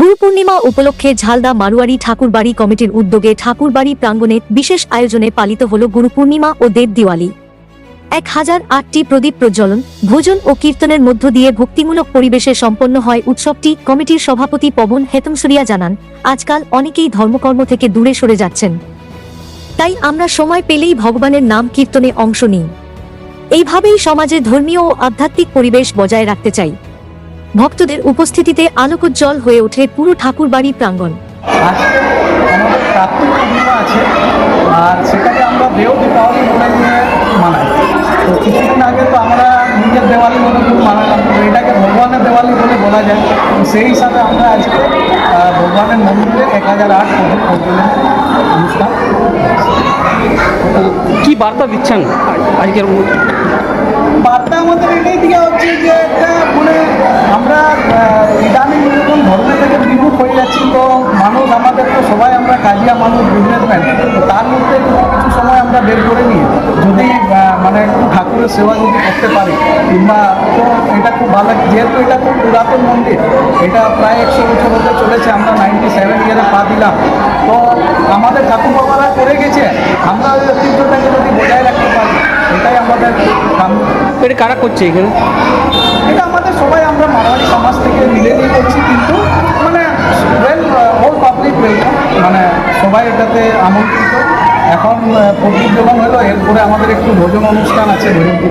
গুরু পূর্ণিমা উপলক্ষে ঝালদা মারুয়ারি ঠাকুরবাড়ি কমিটির উদ্যোগে ঠাকুরবাড়ি প্রাঙ্গণে বিশেষ আয়োজনে পালিত হল গুরু পূর্ণিমা ও দেব দিওয়ালি। এক হাজার আটটি প্রদীপ প্রজ্বলন, ভোজন ও কীর্তনের মধ্য দিয়ে ভক্তিমূলক পরিবেশে সম্পন্ন হয় উৎসবটি, কমিটির সভাপতি পবন হেতমসুরিয়া জানান, আজকাল অনেকেই ধর্মকর্ম থেকে দূরে সরে যাচ্ছেন। তাই আমরা সময় পেলেই ভগবানের নাম কীর্তনে অংশ নিই। এইভাবেই সমাজে ধর্মীয় ও আধ্যাত্মিক পরিবেশ বজায় রাখতে চাই। ভক্তদের উপস্থিতিতে আলোকোজ্জ্বল হয়ে ওঠে পুরো ঠাকুরবাড়ি প্রাঙ্গণ। আজকে আমাদের কার্তিক পূর্ণিমা আছে আর সেটাকে আমরা দেও দীপাবলি বলে মানাই। তো কিছুদিন আগে তো আমরা নিজের দেওয়ালি বলে মানালাম তো এটাকে ভগবানের দেওয়ালি বলে বলা যায়। সেই হিসাবে আমরা আজকে ভগবানের মন্দিরে এক হাজার আট প্রদীপ অনুষ্ঠান। কি বার্তা দিচ্ছেন আজকের? বার্তা আমাদের এটাই দেওয়া হচ্ছে যে একটা মানে আমরা আহ, ইদানিং যখন ধর্ম থেকে বিমুখ হয়ে যাচ্ছি তো মানুষ আমাদের তো সবাই আমরা কাজিয়া মানুষ বিজনেসম্যান তার মধ্যে কিছু সময় আমরা বের করে নিই। যদি মানে ঠাকুরের সেবা যদি করতে পারি কিংবা তো এটা খুব ভালো যেহেতু এটা খুব পুরাতন মন্দির এটা প্রায় একশো বছর হতে চলেছে আমরা নাইনটি সেভেন ইয়ারে পা দিলাম। তো আমাদের ঠাকুর বাবারা করে গেছে আমরা ওই ঐতিহ্যটাকে যদি বজায় রাখতে পারি এটাই আমাদের কাম। এটা কারা করছে এখানে? এটা আমাদের সবাই আমরা মারোয়ারি সমাজ থেকে মিলে নিয়ে করছি। মানে সবাই এটাতে আমন্ত্রিত। এখন প্রদীপ জ্বলন হলো, এরপরে আমাদের একটু ভোজন অনুষ্ঠান আছে। ভৈরবপুর